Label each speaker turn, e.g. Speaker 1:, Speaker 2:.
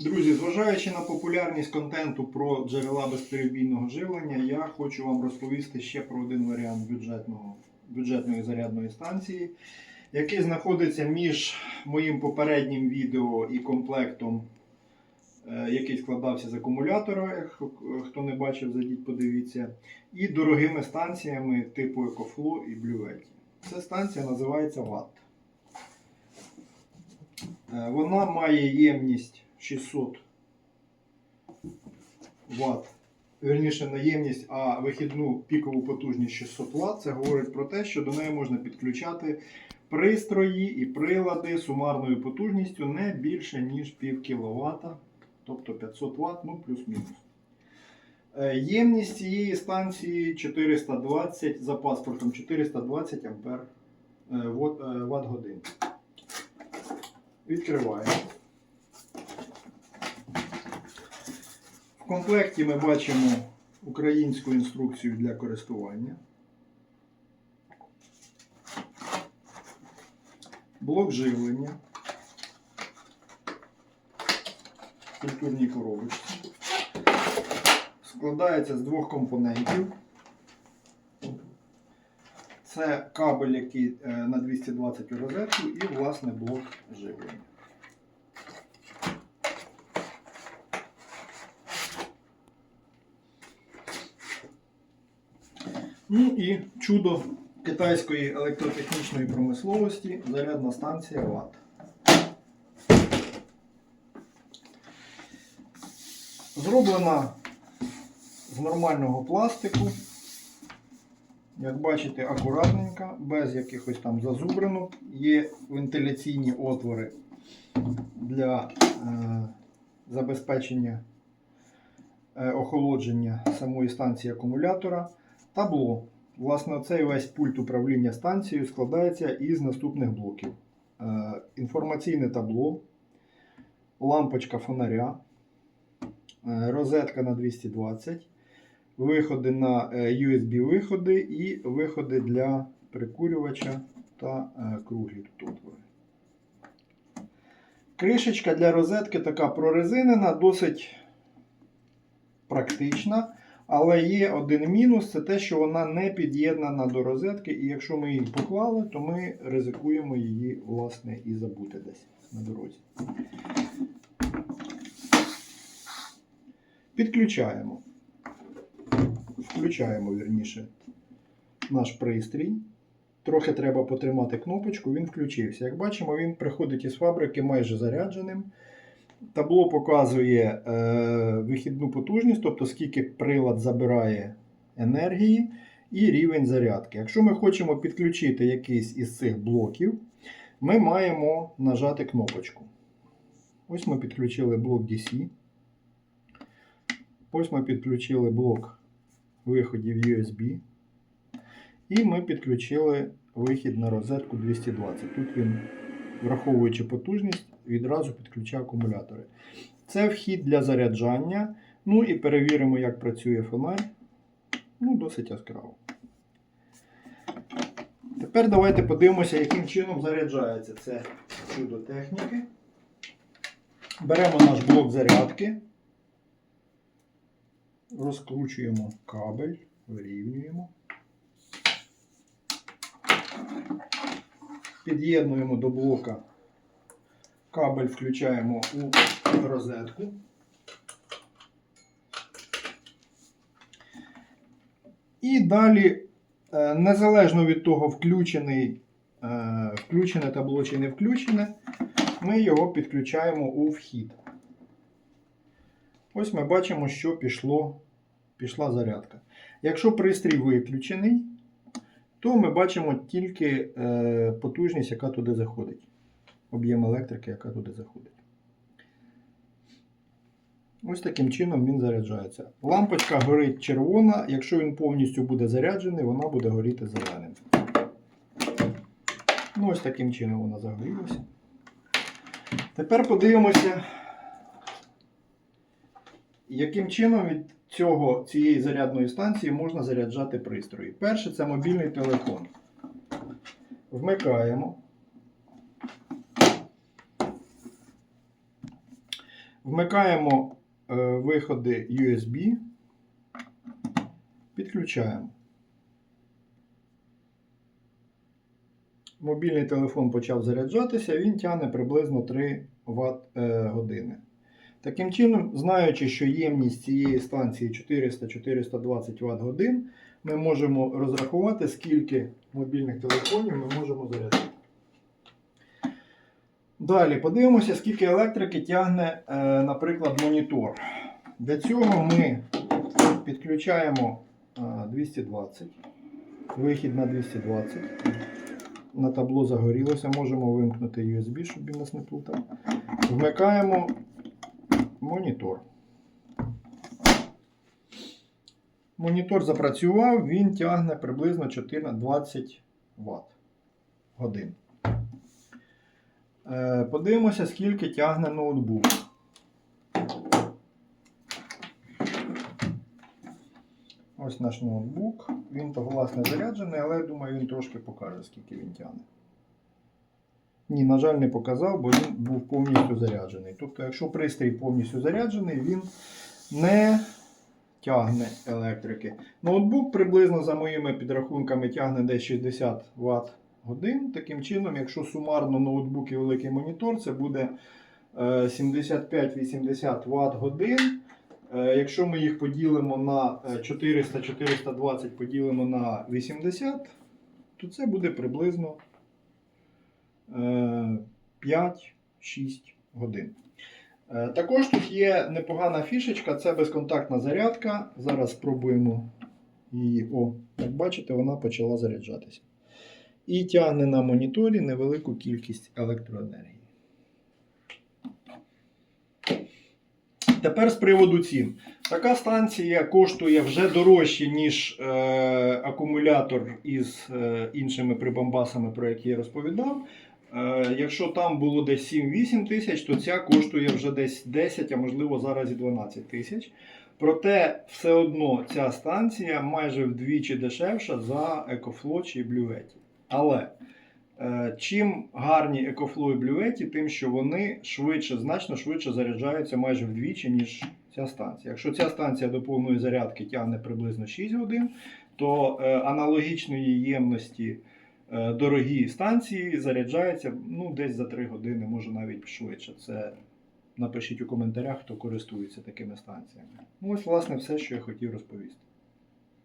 Speaker 1: Друзі, зважаючи на популярність контенту про джерела безперебійного живлення, я хочу вам розповісти ще про один варіант бюджетного, бюджетної зарядної станції, який знаходиться між моїм попереднім відео і комплектом, е, який складався з акумулятора. Е, Хто не бачив, зайдіть, подивіться, і дорогими станціями типу EcoFlow і Blue Ця станція називається Watt. Е, Вона має ємність 600 Вт. Верніше не ємність, а вихідну пікову потужність 600 Вт. Це говорить про те, що до неї можна підключати пристрої і прилади сумарною потужністю не більше, ніж пів кВт, тобто 500 Вт, ну плюс-мінус. Е, Ємність цієї станції 420 за паспортом 420 ампер е, вод- е, Вт годин. Відкриваємо. Комплекті ми бачимо українську інструкцію для користування. Блок живлення. в Культурній коробочці. Складається з двох компонентів. Це кабель, який е, на 220 розетку, і власне блок живлення. Ну і чудо китайської електротехнічної промисловості зарядна станція ВАТ. Зроблена з нормального пластику. Як бачите, акуратненько, без якихось там зазубринок. Є вентиляційні отвори для е, забезпечення е, охолодження самої станції акумулятора. Табло. Власне, цей весь пульт управління станцією складається із наступних блоків: Е, інформаційне табло, лампочка фонаря, е, розетка на 220, виходи на е, USB-виходи і виходи для прикурювача та е, круглі тут. Кришечка для розетки така прорезинена, досить практична. Але є один мінус це те, що вона не під'єднана до розетки, і якщо ми її поклали, то ми ризикуємо її власне і забути десь на дорозі. Підключаємо. Включаємо вірніше наш пристрій. Трохи треба потримати кнопочку, він включився. Як бачимо, він приходить із фабрики майже зарядженим. Табло показує е, вихідну потужність, тобто скільки прилад забирає енергії і рівень зарядки. Якщо ми хочемо підключити якийсь із цих блоків, ми маємо нажати кнопочку. Ось ми підключили блок DC. Ось ми підключили блок виходів USB. І ми підключили вихід на розетку 220. Тут він, враховуючи потужність, відразу підключає акумулятори. Це вхід для заряджання. Ну і перевіримо, як працює фонарь. Ну, досить яскраво. Тепер давайте подивимося, яким чином заряджається це чудо техніки. Беремо наш блок зарядки, розкручуємо кабель, вирівнюємо. Під'єднуємо до блока Кабель включаємо у розетку. І далі, е, незалежно від того, включений, е, включене табло чи не включене, ми його підключаємо у вхід. Ось ми бачимо, що пішло, пішла зарядка. Якщо пристрій виключений, то ми бачимо тільки е, потужність, яка туди заходить об'єм електрики, яка туди заходить. Ось таким чином він заряджається. Лампочка горить червона, якщо він повністю буде заряджений, вона буде горіти зеленим. Ну, ось таким чином вона загорілася. Тепер подивимося, яким чином від цього, цієї зарядної станції можна заряджати пристрої. Перше це мобільний телефон. Вмикаємо. Вмикаємо е, виходи USB, підключаємо. Мобільний телефон почав заряджатися, він тягне приблизно 3 Вт е, години. Таким чином, знаючи, що ємність цієї станції 400-420 Вт годин, ми можемо розрахувати, скільки мобільних телефонів ми можемо зарядити. Далі подивимося, скільки електрики тягне, е, наприклад, монітор. Для цього ми підключаємо е, 220, вихід на 220. На табло загорілося, можемо вимкнути USB, щоб він нас не плутав. Вмикаємо монітор. Монітор запрацював, він тягне приблизно 14-20 Вт годин. Е, Подивимося, скільки тягне ноутбук. Ось наш ноутбук. Він то власне заряджений, але я думаю, він трошки покаже, скільки він тягне. Ні, на жаль, не показав, бо він був повністю заряджений. Тобто, якщо пристрій повністю заряджений, він не тягне електрики. Ноутбук приблизно за моїми підрахунками тягне десь 60 Вт годин. Таким чином, якщо сумарно ноутбук і великий монітор, це буде е, 75-80 Вт годин. Е, Якщо ми їх поділимо на е, 400-420 поділимо на 80, то це буде приблизно е, 5-6 годин. Е, Також тут є непогана фішечка, це безконтактна зарядка. Зараз спробуємо її. О, як бачите, вона почала заряджатися. І тягне на моніторі невелику кількість електроенергії. Тепер з приводу цін. Така станція коштує вже дорожче, ніж е, акумулятор із е, іншими прибамбасами, про які я розповідав. Е, якщо там було десь 7-8 тисяч, то ця коштує вже десь 10, а можливо зараз і 12 тисяч. Проте все одно ця станція майже вдвічі дешевша за EcoFlow чи Blue Але е, чим гарні EcoFlow і Blue тим, що вони швидше, значно швидше заряджаються майже вдвічі, ніж ця станція. Якщо ця станція до повної зарядки тягне приблизно 6 годин, то е, аналогічної ємності е, дорогі станції заряджаються ну, десь за 3 години, може навіть швидше. Це напишіть у коментарях, хто користується такими станціями. Ну, ось, власне, все, що я хотів розповісти.